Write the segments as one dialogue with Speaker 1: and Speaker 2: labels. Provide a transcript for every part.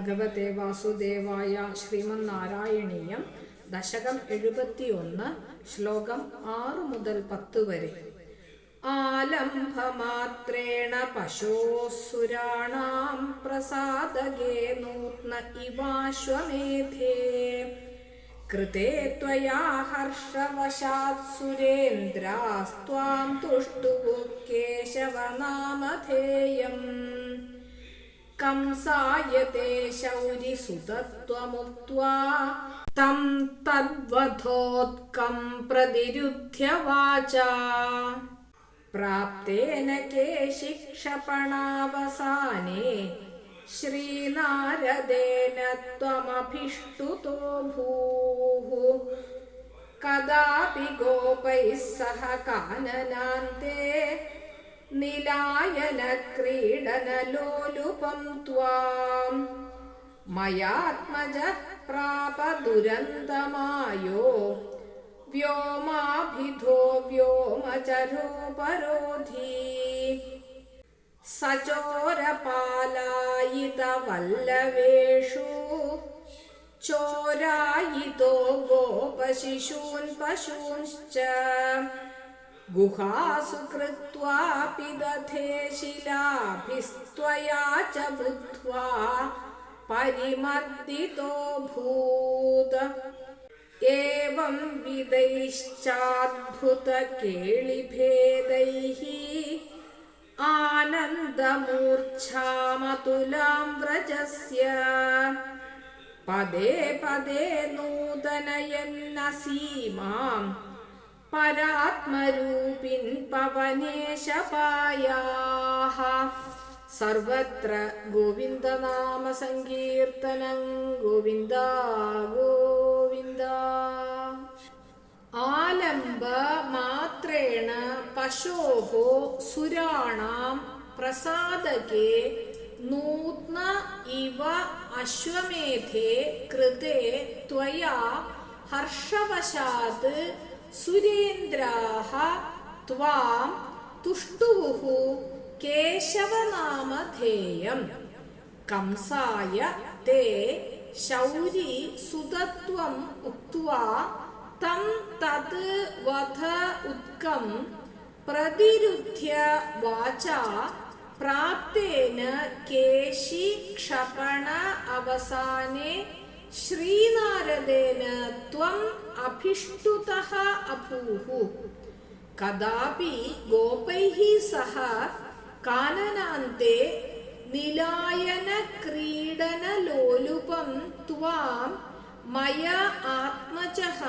Speaker 1: ഭഗവത്തെ വാസുദേവായ ശ്രീമന്നാരായണീയം ദശകം എഴുപത്തിയൊന്ന് ശ്ലോകം ആറ് മുതൽ പത്ത് വരെ ആലംഭമാത്രേണ പശോസുരാണാം പ്രസാദകേ നൂത്ന ഇവാശ്വമേധേ कृते त्वया हर्षवशात् सुरेन्द्रास्त्वां तुष्टुः केशवनामधेयम् कंसायते शौरिसुतत्वमुक्त्वा तं तद्वधोत्कं प्रतिरुध्य वाचा प्राप्तेन केशिक्षपणावसाने श्रीनारदेन त्वमभिष्टुतो भूः कदापि गोपैः सह काननान्ते നിലായന ക്രീഡനലോലുപം ത്വാം മയാത്മജ പ്രാപ ദുരന്തമായോ വ്യോമാഭിധോ വ്യോമചരോപരോധി. സചോരപാലായിതവല്ലവേഷു. ചോരായിതോ ഗോപശിശൂൻ പശൂൻശ്ച. गुहासु कृत्वापि दधे शिलाभिस्त्वया च बुद्ध्वा परिमर्दितो भूत् एवं विदैश्चाद्भुतकेलिभेदैः आनन्दमूर्च्छामतुलां व्रजस्य पदे पदे नूतनयन्नसीमां परात्मरूपिन् पवनेशपायाः सर्वत्र गोविन्दनामसङ्कीर्तनं गोविन्द गोविन्द ആലംബ മാത്രേണ പശോः സുരാണാം പ്രസാദകേ നൂത്ന ഇവ അശ്വമേധേ കൃതേ ത്വയാ ഹർഷവശാത് സുരേന്ദ്രാഹ ത്വാം തുഷ്ടുവുഹു കേശവനാമധേയം. കംസായ തേ ശൗരി സുതത്വം ഉക്വാ തം തത് വധ ഉത്കം പ്രതിരുദ്ധ്യ വാച പ്രാപ്തേന കേശി ക്ഷപണ അവസാനേ ശ്രീനാരദേന ത്വം അഭിഷ്ടുതഃ അഭൂഹു. കദാപി ഗോപൈഃ സഹ കാനനാന്തേ നിലായന ക്രീഡന ലോലുപം ത്വാം മയ ആത്മജഃ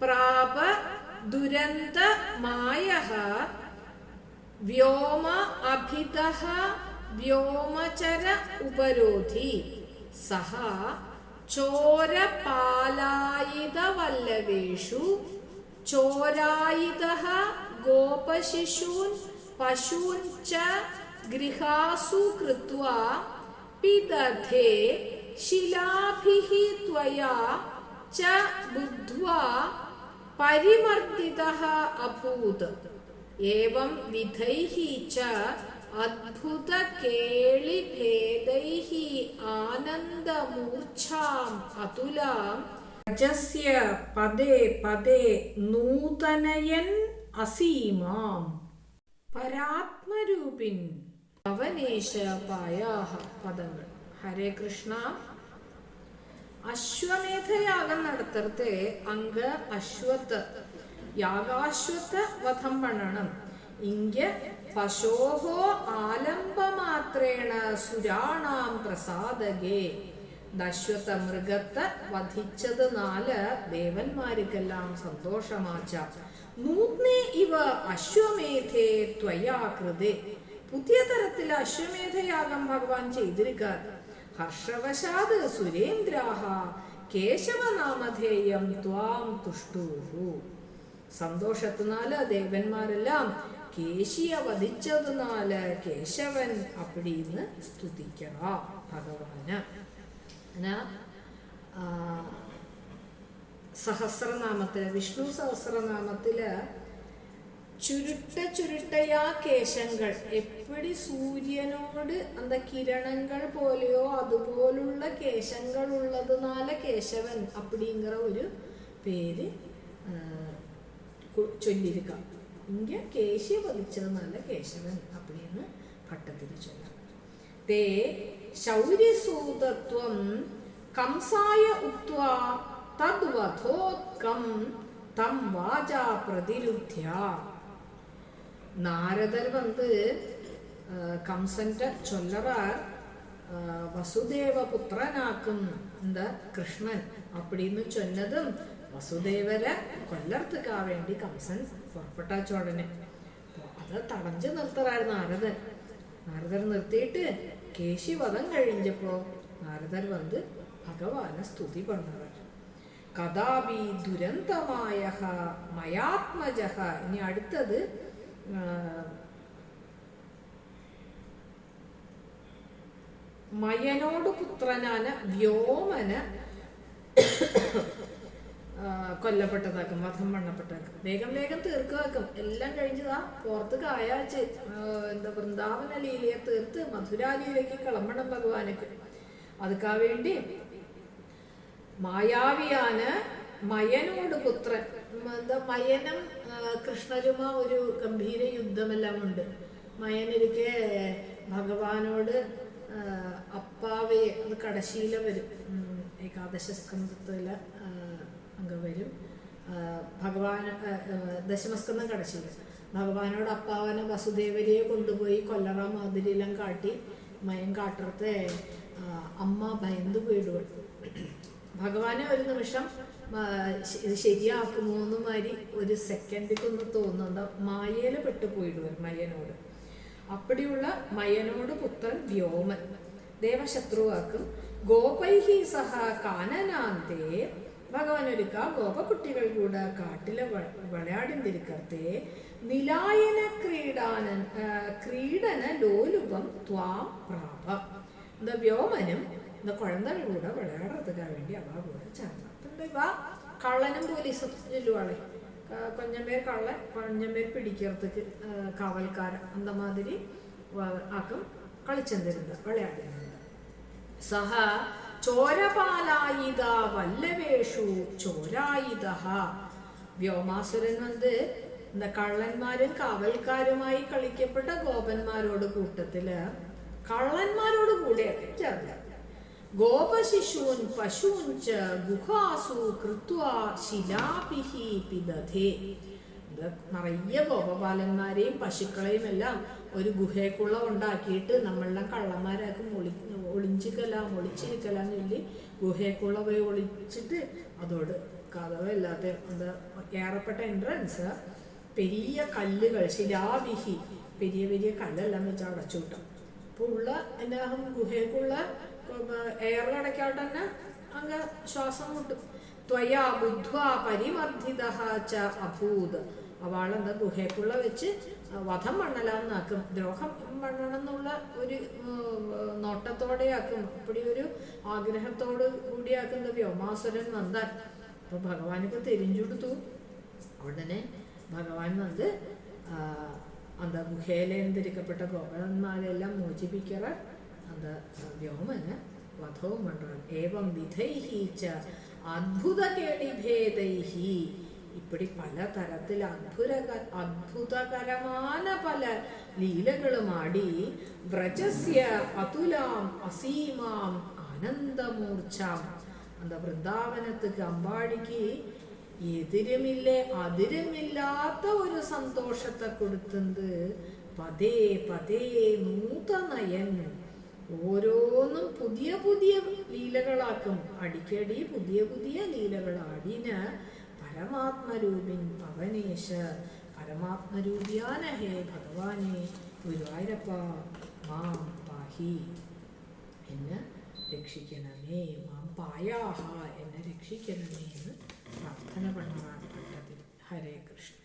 Speaker 1: പ്രാപ ദുരന്ത മായഃ വ്യോമ അഭിതഃ വ്യോമചര ഉപരോധി. സഹ चोरपालायितवल्लवेषु चोरायितः गोपशिशून् पशून् च गृहासु कृत्वा पिदधे शिलाभिः त्वया च बुद्ध्वा परिमर्दितः अभूत् एवं विधैः च അദ്ഭുത കേളി ഭേദൈഹി ആനന്ദമൂർച്ഛാം അതുലാം രജസ്യ പദേ പദേ നൂതനയൻ അസീമാം. പരാത്മരൂപിൻ ഭവനേശ പായാഹ പദങ്ങൾ. ഹരേ കൃഷ്ണ. അശ്വമേധയാഗം നടത്തത്തെ അങ്ക അശ്വത്ത് യാഗാശ്വത്ത വധം പണണം. ഇങ്ക പശോഹോ ആലംബമാത്രേണ സുരാണാം പ്രസാദകേ. ദശ്വത മൃഗത്തെ വധിച്ചത് നാല് ദേവന്മാർക്കെല്ലാം സന്തോഷമാച്ച. നൂത്നേ ഇവ അശ്വമേധേ ത്വയാ കൃതേ. പുതിയ തരത്തിൽ അശ്വമേധയാഗം ഭഗവാൻ ചെയ്തിരിക്കാർ ഹർഷവശാത് സുരേന്ദ്രാഹ കേശവനാമധേയം ത്വാം തുഷ്ടൂഹു. സന്തോഷത്തിനാല് ദേവന്മാരെല്ലാം കേശിയ വധിച്ചതിനാല് കേശവൻ അപ്പിടിന്ന് സ്തുതിക്കറ ഭഗവാന്. സഹസ്രനാമത്തിൽ വിഷ്ണു സഹസ്രനാമത്തിൽ ചുരുട്ട ചുരുട്ടയാ കേശങ്ങൾ. എപ്പടി സൂര്യനോട് എന്താ കിരണങ്ങൾ പോലെയോ അതുപോലുള്ള കേശങ്ങൾ ഉള്ളതിനാല കേശവൻ അപ്പിടിങ്ങിற ഒരു പേര് ചൊല്ലിരിക്കാം. ഇങ്ങ കേശി വധിച്ചതുനാല കേശവൻ அப்படின்னு ഭട്ടത്തിൽ ചൊല്ലാം തേ ശൗര്യസൂതത്വം കംസായ ഉക്വാ തദ്വധോത്കം തം വാചാ പ്രതിരുദ്ധ്യ நாரதர் வந்து அஹ், கம்சன்ட்ட சொல்லறார் அஹ், வசுதேவ புத்திரனாக்கும் இந்த கிருஷ்ணன் அப்படின்னு சொன்னதும் വസുദേവരെ കൊല്ലർത്തുക്കാ വേണ്ടി കംസൻ പുറപ്പെട്ടാച്ച ഉടനെ അപ്പൊ അത് തടഞ്ഞു നിർത്തറായിരുന്നു നാരദൻ. നാരദർ നിർത്തിയിട്ട് കേശി വധം കഴിഞ്ഞപ്പോ നാരദർ വന്ന് ഭഗവാനെ സ്തുതി പണ്ടവർ കഥാപി ദുരന്തമായ മയാത്മജ ഇനി അടുത്തത് മയനോട് പുത്രനാന വ്യോമന കൊല്ലപ്പെട്ടതാക്കും വധം പണ്ണപ്പെട്ടതാക്കും വേഗം വേഗം തീർക്കുവാക്കും. എല്ലാം കഴിഞ്ഞതാ പുറത്ത് കായാച്ച് എന്താ വൃന്ദാവന ലീലയെ തീർത്ത് മധുരാലിയിലേക്ക് കിളമ്പണം ഭഗവാനൊക്കെ അതുക്കാ വേണ്ടി മായാവിയാണ് മയനോട് പുത്രൻ. എന്താ മയനും കൃഷ്ണരുമ ഒരു ഗംഭീര യുദ്ധമെല്ലാം ഉണ്ട്. മയനിരിക്കെ ഭഗവാനോട് അപ്പാവയെ അപ്പാവെ അത് കടശീല വരും. ഏകാദശ സ്കന്ധത്തിൽ അങ്ങ് വരും. ഭഗവാൻ ദശമസ്കന്ധം കടച്ചില്ല ഭഗവാനോട് അപ്പാവനെ വസുദേവരിയെ കൊണ്ടുപോയി കൊല്ലറ മാതിരിയെല്ലാം കാട്ടി മയം കാട്ടറത്തെ അമ്മ ഭയന്നു പോയിടുവൾ ഭഗവാനെ ഒരു നിമിഷം ഇത് ശരിയാക്കുമോ എന്ന് മാതിരി ഒരു സെക്കൻഡിക്കൊന്ന് തോന്നുന്നുണ്ട്. പെട്ട് പോയിടുവൻ മയനോട്. അപ്പടിയുള്ള മയനോട് പുത്രൻ വ്യോമൻ. ദേവശത്രുവാക്കും ഗോപൈഹി സഹ കാനനാന്തേ ഭഗവാനൊരു കാകോപ കുട്ടികൾ കൂടെ കാട്ടിലെ വളയാടിന്തിരിക്കത്തെ നിലായന ക്രീഡാനൻ ക്രീഡന ലോലുപം ത്വാം പ്രാപ. എന്താ വ്യോമനും എന്താ കുഴന്തകൾ കൂടെ വിളയാടത്തുക വേണ്ടി അവ കൂടെ ചേർന്നു ഇവ? കള്ളനും പോലീസും ചെല്ലുവാളെ. കൊഞ്ഞമേർ കള്ളൻ കൊഞ്ഞമേർ പിടിക്കറത്തുക്ക് കാവൽക്കാരൻ അന്ത മാതിരി ആക്കും കളിച്ചെന്തിരുന്നത്? വിളയാടിരുന്നത്. സഹ ചോരപാലായിത വല്ലവേഷു ചോരായിത വ്യോമാസുരൻ വന്ന് എന്താ കള്ളന്മാരും കാവൽക്കാരുമായി കളിക്കപ്പെട്ട ഗോപന്മാരോട് കൂട്ടത്തിൽ കള്ളന്മാരോട് കൂടെ ചേർന്ന ഗോപശിശൂൻ പശൂൻ ച ഗുഹാസു കൃത്വ ശിലാപിഹി പിദധേ നിറയെ ഗോപപാലന്മാരെയും പശുക്കളെയും എല്ലാം ഒരു ഗുഹയ്ക്കുള്ള ഉണ്ടാക്കിയിട്ട് നമ്മളെല്ലാം കള്ളന്മാരാക്കും ഒളി ഒളിഞ്ചിക്കലാം ഒളിച്ചിരിക്കലാന്ന് ചൊല്ലി ഗുഹയ്ക്കുള്ള പോയി ഒളിച്ചിട്ട് അതോട് കഥവല്ലാത്ത എന്താ ഏറെപ്പെട്ട എൻട്രൻസ് പെരിയ കല്ലുകൾ ശിലാവിഹി പെരിയ പെരിയ കല്ലെല്ലാം വെച്ച് അടച്ചു കിട്ടും. അപ്പോൾ ഉള്ള എന്നാകും ഗുഹയ്ക്കുള്ള എയർ അടയ്ക്കാട്ട് തന്നെ അങ്ങ് ശ്വാസം മുട്ടും. ത്വയാ ബുദ്ധ്വാ പരിവർദ്ധിത ച അഭൂത്. അവളെന്താ ഗുഹയ്ക്കുള്ള വെച്ച് വധം മണ്ണലാന്നാക്കും. ദ്രോഹം മണ്ണണമെന്നുള്ള ഒരു നോട്ടത്തോടെയാക്കും. അപ്പടി ഒരു ആഗ്രഹത്തോട് കൂടിയാക്കുന്നത് വ്യോമാസുരൻ നന്ദൻ. അപ്പോൾ ഭഗവാനൊക്കെ തിരിഞ്ഞുകൊടുത്തു ഉടനെ ഭഗവാൻ നന്ദ് എന്താ ഗുഹയിലേന്തിരിക്കപ്പെട്ട ഗോപന്മാരെല്ലാം മോചിപ്പിക്കറ എന്താ വ്യോമന് വധവും പണ്ടാൻ ഏവം വിധൈഹീച്ച അത്ഭുതകേളിഭേദൈഹി ഇപ്പടി പലതരത്തിൽ അത്ഭുത അത്ഭുതകരമായ പല ലീലകളും ആടി. വ്രജസ്യ അതുലാം അസീമാം ആനന്ദമൂർച്ചാം അന്ത വൃന്ദാവനത്തുക്ക് അമ്പാടിക്ക് എതിരുമില്ലേ അതിരുമില്ലാത്ത ഒരു സന്തോഷത്തെ കൊടുത്തുണ്ട് പതേ പതേ നൂതനയൻ. ഓരോന്നും പുതിയ പുതിയ ലീലകളാക്കും. അടിക്കടി പുതിയ പുതിയ ലീലകളാടിന്. പരമാത്മരൂപിൻ പവനേശ പരമാത്മരൂപിയാന ഹേ ഭഗവാനെ ഗുരുവായൂരപ്പ മാം പാഹി എന്നെ രക്ഷിക്കണമേ മാം പായാഹ എന്നെ രക്ഷിക്കണമേ എന്ന് പ്രാർത്ഥന പണ്ണാൻ പറ്റത്തിൽ ഹരേ കൃഷ്ണ